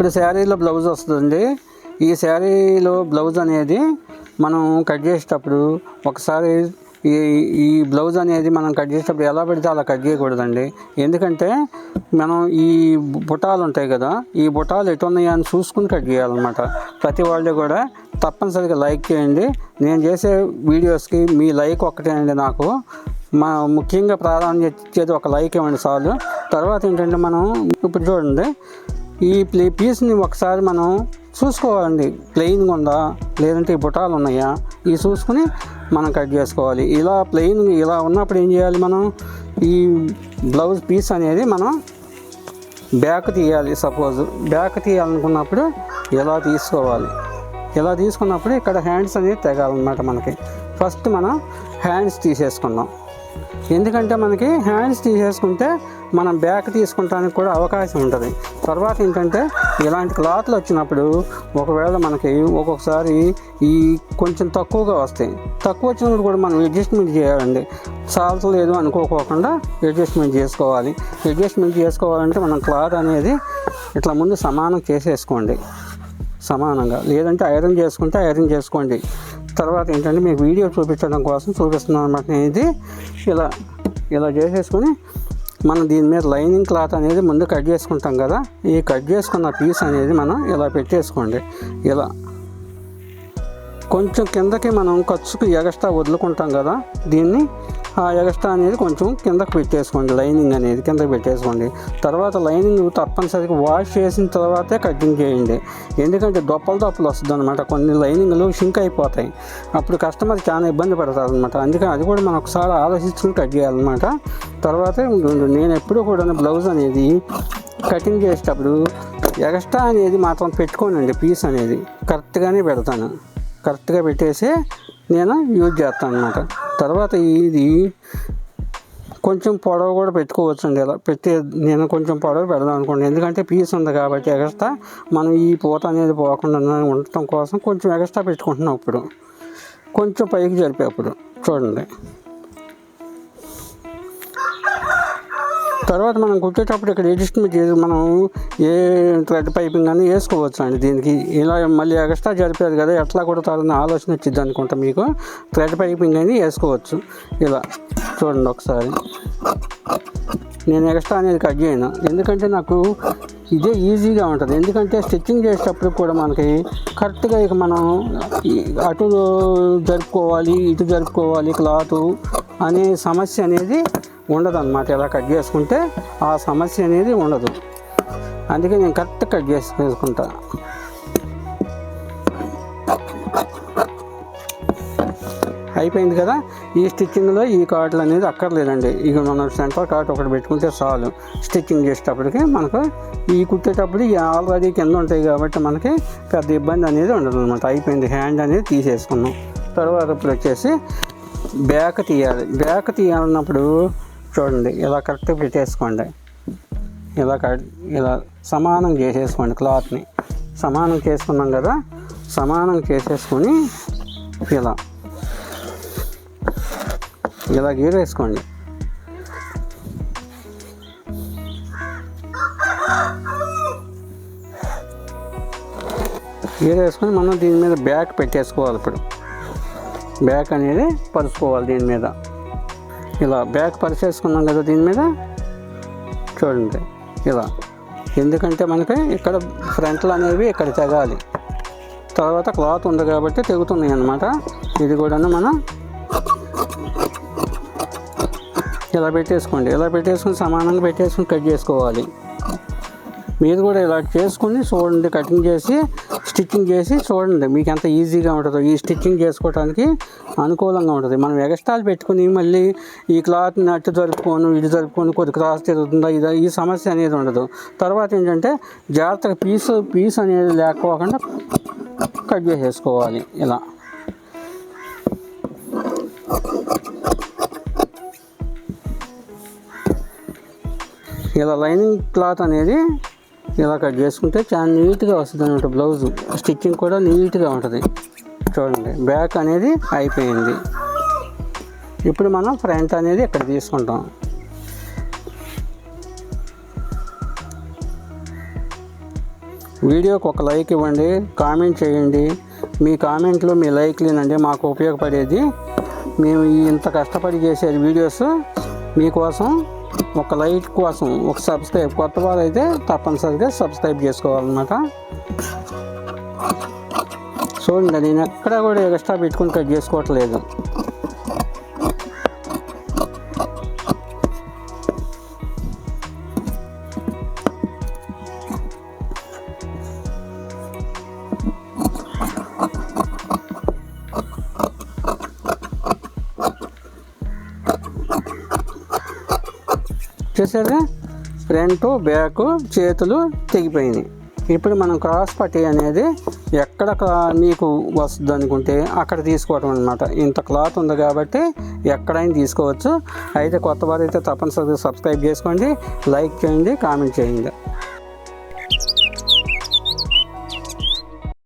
ఇప్పుడు శారీలో బ్లౌజ్ వస్తుందండి. ఈ శారీలో బ్లౌజ్ అనేది మనం కట్ చేసేటప్పుడు ఒకసారి ఈ ఈ బ్లౌజ్ అనేది మనం కట్ చేసేటప్పుడు ఎలా పెడితే అలా కట్ చేయకూడదండి. ఎందుకంటే మనం ఈ బుటాలు ఉంటాయి కదా ఈ బుటాలు ఎటు ఉన్నాయా అని చూసుకుని కట్ చేయాలన్నమాట. ప్రతి వాళ్ళు కూడా తప్పనిసరిగా లైక్ చేయండి. నేను చేసే వీడియోస్కి మీ లైక్ ఒక్కటే అండి నాకు. మా ముఖ్యంగా ప్రాధాన్యత ఇచ్చేది ఒక లైక్ ఇవ్వండి చాలు. తర్వాత ఏంటంటే మనం ఇప్పుడు చూడండి ఈ ప్లే పీస్ని ఒకసారి మనం చూసుకోవాలండి. ప్లెయిన్గా ఉందా? లేదంటే ఈ బుటాలు ఉన్నాయా? ఇవి చూసుకుని మనం కట్ చేసుకోవాలి. ఇలా ప్లెయిన్ ఇలా ఉన్నప్పుడు ఏం చేయాలి మనం? ఈ బ్లౌజ్ పీస్ అనేది మనం బ్యాక్ తీయాలి. సపోజ్ బ్యాక్ తీయాలనుకున్నప్పుడు ఇలా తీసుకోవాలి? ఇలా తీసుకున్నప్పుడు ఇక్కడ హ్యాండ్స్ అనేది తెగాలన్నమాట మనకి. ఫస్ట్ మనం హ్యాండ్స్ తీసేసుకుందాం. ఎందుకంటే మనకి హ్యాండ్స్ తీసేసుకుంటే మనం బ్యాక్ తీసుకుంటానికి కూడా అవకాశం ఉంటుంది. తర్వాత ఏంటంటే ఇలాంటి క్లాత్లు వచ్చినప్పుడు ఒకవేళ మనకి ఒక్కొక్కసారి ఈ కొంచెం తక్కువగా వస్తాయి. తక్కువ వచ్చినప్పుడు కూడా మనం అడ్జస్ట్మెంట్ చేయాలండి. సాల్స్ లేదు అనుకోకోకుండా అడ్జస్ట్మెంట్ చేసుకోవాలి. అడ్జస్ట్మెంట్ చేసుకోవాలంటే మనం క్లాత్ అనేది ఇట్లా ముందు సమానం చేసేసుకోండి. సమానంగా. లేదంటే ఐరన్ చేసుకుంటే ఐరన్ చేసుకోండి. తర్వాత ఏంటంటే మీకు వీడియో చూపించడం కోసం చూపిస్తున్నాను అనమాట నేను ఇది ఇలా ఇలా చేసేసుకొని మనం దీని మీద లైనింగ్ క్లాత్ అనేది ముందు కట్ చేసుకుంటాం కదా. ఈ కట్ చేసుకున్న పీస్ అనేది మనం ఇలా పెట్టేసుకోండి. ఇలా. కొంచెం కిందకి మనం ఖర్చుకు ఎగస్ట్రా వదులుకుంటాం కదా. దీన్ని ఆ ఎగస్ట్రా అనేది కొంచెం కిందకు పెట్టేసుకోండి లైనింగ్ అనేది కిందకు పెట్టేసుకోండి. తర్వాత లైనింగ్ తప్పనిసరిగా వాష్ చేసిన తర్వాతే కటింగ్ చేయండి. ఎందుకంటే దొప్పలు దొప్పలు వస్తుంది అనమాట కొన్ని లైనింగ్లు షింక్ అయిపోతాయి. అప్పుడు కస్టమర్ చాలా ఇబ్బంది పడతారు అనమాట అందుకని అది కూడా మనం ఒకసారి ఆలోచించుకుని కట్ చేయాలన్నమాట. తర్వాత నేను ఎప్పుడూ కూడా బ్లౌజ్ అనేది కటింగ్ చేసేటప్పుడు ఎక్స్ట్రా అనేది మాత్రం పెట్టుకోనండి పీస్ అనేది. కరెక్ట్గానే పెడతాను. కరెక్ట్గా పెట్టేసి నేను యూజ్ చేస్తాను అనమాట తర్వాత ఇది కొంచెం పొడవు కూడా పెట్టుకోవచ్చు అండి ఇలా. పెట్టి నేను కొంచెం పొడవు పెడదాం అనుకోండి. ఎందుకంటే పీస్ ఉంది కాబట్టి ఎగస్ట్రా మనం ఈ పూత అనేది పోకుండా ఉండటం కోసం కొంచెం ఎగస్ట్రా పెట్టుకుంటున్నాం ఇప్పుడు. కొంచెం పైకి జరిపే అప్పుడు. చూడండి. తర్వాత మనం కుట్టేటప్పుడు ఇక్కడ అడ్జస్ట్మెంట్ చేసి మనం ఏ థ్రెడ్ పైపింగ్ అని వేసుకోవచ్చు అండి దీనికి. ఇలా మళ్ళీ ఎక్స్ట్రా జరిపేది కదా ఎట్లా కుడతారని ఆలోచన వచ్చింది అనుకుంటా మీకు. థ్రెడ్ పైపింగ్ అని వేసుకోవచ్చు. ఇలా చూడండి ఒకసారి. నేను ఎక్స్ట్రా అనేది కట్ చేయను. ఎందుకంటే నాకు ఇదే ఈజీగా ఉంటుంది. ఎందుకంటే స్టిచ్చింగ్ చేసేటప్పుడు కూడా మనకి కరెక్ట్గా ఇక మనం అటు జరుపుకోవాలి ఇటు జరుపుకోవాలి క్లాత్ అనే సమస్య అనేది ఉండదు అనమాట ఇలా కట్ చేసుకుంటే ఆ సమస్య అనేది ఉండదు. అందుకే నేను కరెక్ట్ కట్ చేసుకుంటా అయిపోయింది కదా? ఈ స్టిచ్చింగ్లో ఈ కార్డులు అనేది అక్కర్లేదండి. ఇక మనం సెంటర్ కార్డ్ ఒకటి పెట్టుకుంటే చాలు. స్టిచ్చింగ్ చేసేటప్పటికి మనకు ఈ కుట్టేటప్పుడు ఈ ఆల్రెడీ కింద ఉంటాయి కాబట్టి మనకి పెద్ద ఇబ్బంది అనేది ఉండదు అనమాట అయిపోయింది. హ్యాండ్ అనేది తీసేసుకున్నాం. తర్వాత ఇప్పుడు వచ్చేసి బ్యాక్ తీయాలి. బ్యాక్ తీయాలన్నప్పుడు చూడండి ఇలా కరెక్ట్గా పెట్టేసుకోండి ఇలా కట్ ఇలా సమానం చేసేసుకోండి క్లాత్ని. సమానం చేసుకున్నాం కదా సమానం చేసేసుకొని ఇలా ఇలా గీరేసుకోండి గీరేసుకొని మనం దీని మీద బ్యాక్ పెట్టేసుకోవాలి ఇప్పుడు. బ్యాక్ అనేది పరుచుకోవాలి దీని మీద. ఇలా బ్యాక్ పరిచేసుకున్నాం కదా దీని మీద? చూడండి ఇలా. ఎందుకంటే మనకి ఇక్కడ ఫ్రంట్లు అనేవి ఇక్కడ తెగాలి. తర్వాత క్లాత్ ఉంది కాబట్టి తెగుతున్నాయి అన్నమాట. ఇది కూడా మనం ఇలా పెట్టేసుకోండి. ఇలా పెట్టేసుకుని సమానంగా పెట్టేసుకుని కట్ చేసుకోవాలి. మీరు కూడా ఇలా చేసుకుని చూడండి కటింగ్ చేసి స్టిచ్చింగ్ చేసి చూడండి మీకు ఎంత ఈజీగా ఉంటుందో. ఈ స్టిచ్చింగ్ చేసుకోవడానికి అనుకూలంగా ఉంటుంది. మనం ఎగస్టాల్ పెట్టుకుని మళ్ళీ ఈ క్లాత్ని నట్టు జరుపుకొని ఇటు జరుపుకొని కొద్ది క్రాస్ తిరుగుతుందా ఇది ఈ సమస్య అనేది ఉండదు. తర్వాత ఏంటంటే జాగ్రత్తగా పీస్ పీస్ అనేది లేకపోకుండా కట్ చేసేసుకోవాలి ఇలా. ఇలా లైనింగ్ క్లాత్ అనేది ఇలా కట్ చేసుకుంటే చాలా నీట్గా వస్తుంది అనమాట బ్లౌజ్ స్టిచ్చింగ్ కూడా నీట్గా ఉంటుంది. చూడండి బ్యాక్ అనేది అయిపోయింది. ఇప్పుడు మనం ఫ్రంట్ అనేది ఇక్కడ తీసుకుంటాం. వీడియోకి ఒక లైక్ ఇవ్వండి కామెంట్ చేయండి. మీ కామెంట్లు మీ లైక్లేనండి మాకు ఉపయోగపడేది. మేము ఇంత కష్టపడి చేసే వీడియోస్ మీకోసం ఒక లైక్ కోసం ఒక సబ్స్క్రైబ్ కొత్త వారు అయితే తప్పనిసరిగా సబ్స్క్రైబ్ చేసుకోవాలన్నమాట. చూడండి నేను ఎక్కడ కూడా ఎక్స్ట్రా పెట్టుకుని కట్ చేసుకోవట్లేదు. చూసారా ఫ్రంట్ బ్యాక్ చేతులు తెగిపోయినాయి. ఇప్పుడు మనం క్రాస్ పట్టి అనేది ఎక్కడ మీకు వస్తుంది అనుకుంటే అక్కడ తీసుకోవటం అనమాట ఇంత క్లాత్ ఉంది కాబట్టి ఎక్కడైనా తీసుకోవచ్చు. అయితే కొత్త వారు అయితే తప్పనిసరిగా సబ్స్క్రైబ్ చేసుకోండి లైక్ చేయండి కామెంట్ చేయండి.